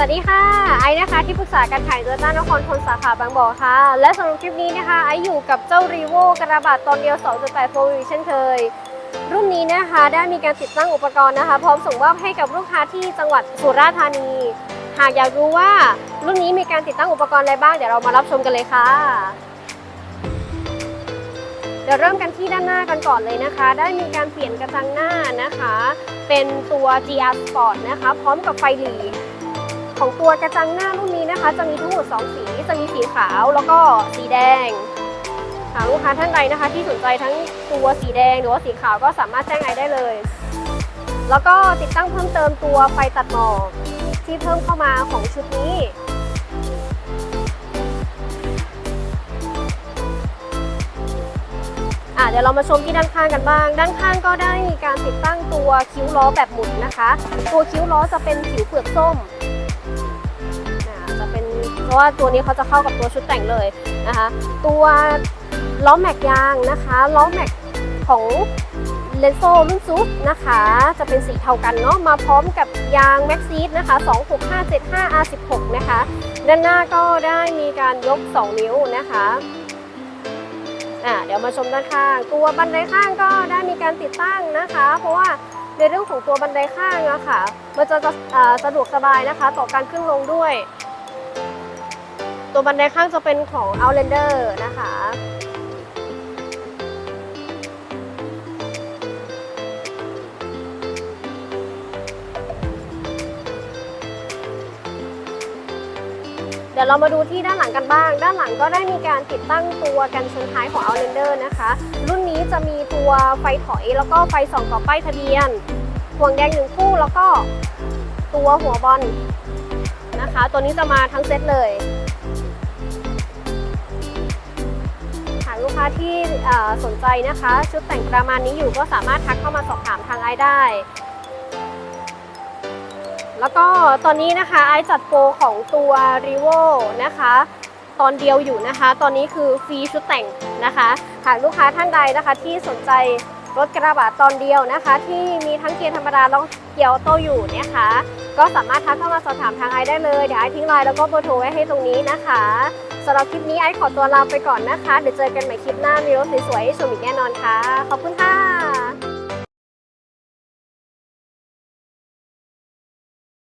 สวัสดีค่ะ ไอ้นะคะที่ปรึกษาการขายตโยต้านครทนสาขาบางบ่อค่ะ และสำหรับคลิปนี้นะคะไอ้อยู่กับเจ้ารีโวกระบะตอนเดียว 2.8 4 w เช่นเคย รุ่นนี้นะคะได้มีการติดตั้งอุปกรณ์นะคะ พร้อมส่งมอบให้กับลูกค้าที่จังหวัดสุราษฎร์ธานี หากอยากรู้ว่ารุ่นนี้มีการติดตั้งอุปกรณ์อะไรบ้างเดี๋ยวเรามารับชมกันเลยค่ะ เดี๋ยวเริ่มกันที่ด้านหน้ากันก่อนเลยนะคะ ได้มีการเปลี่ยนกระจังหน้านะคะ เป็นตัว GR Sport นะคะ พร้อมกับไฟหลี ของตัวกระจังหน้ารุ่นนี้นะคะ จะมีทั้งหมด 2 สีจะมีสีขาวแล้วก็สีแดงหากลูกค้าท่านใดนะคะ ที่สนใจทั้งตัวสีแดงหรือว่าสีขาวก็สามารถแจ้งไอได้เลย แล้วก็ติดตั้งเพิ่มเติมตัวไฟตัดหมอกที่เพิ่มเข้ามาของชุดนี้อะเดี๋ยวเรามาชมที่ด้านข้างกันบ้าง ด้านข้างก็ได้มีการติดตั้งตัวคิ้วล้อแบบหมุนนะคะ ตัวคิ้วล้อจะเป็นผิวเปลือกส้ม เพราะว่าตัวนี้เขาจะเข้ากับตัวชุดแต่งเลยนะคะ ตัวล้อแม็กยางนะคะล้อแม็กของเลนโซรุ่นซุปนะคะ จะเป็นสีเทากันเนาะมาพร้อมกับยางแม็กซีดนะคะ 26575 R16 นะคะ ด้านหน้าก็ได้มีการยก 2 นิ้วนะคะอ่าเดี๋ยวมาชมด้านข้าง ตัวบันไดข้างก็ได้มีการติดตั้งนะคะ เพราะว่าในเรื่องของตัวบันไดข้างอะค่ะมันจะจะสะดวกสบายนะคะ ต่อการขึ้นลงด้วย ตัวบันไดข้างจะเป็นของ Outlander นะคะ เดี๋ยวเรามาดูที่ด้านหลังกันบ้าง ด้านหลังก็ได้มีการติดตั้งตัวกันชนท้ายของ Outlander นะคะ รุ่นนี้จะมีตัวไฟถอยแล้วก็ไฟส่องต่อป้ายทะเบียน ห่วงแดงหนึ่งคู่แล้วก็ตัวหัวบอลนะคะ ตัวนี้จะมาทั้งเซตเลย ลูกค้าที่สนใจนะคะ ชุดแต่งประมาณนี้อยู่ก็สามารถทักเข้ามาสอบถามทางไอได้ แล้วก็ตอนนี้นะคะไอจัดโปรของตัว r e v o นะคะตอนเดียวอยู่นะคะ ตอนนี้คือฟรีชุดแต่งนะคะ หากลูกค้าท่านใดนะคะ ที่สนใจรถกระบะตอนเดียวนะคะ ที่มีทั้งเกียร์ธรรมดาแล้วเกียร์ออโต้อยู่นะคะ ก็สามารถทักเข้ามาสอบถามทางไอได้เลย เดี๋ยวไอทิ้งไลน์แล้วก็เบอร์โทรไว้ให้ตรงนี้นะคะ สำหรับคลิปนี้ไอซ์ขอตัวลาไปก่อนนะคะ เดี๋ยวเจอกันใหม่คลิปหน้ามีรถสวยๆให้ชมอีกแน่นอนค่ะ ขอบคุณค่ะ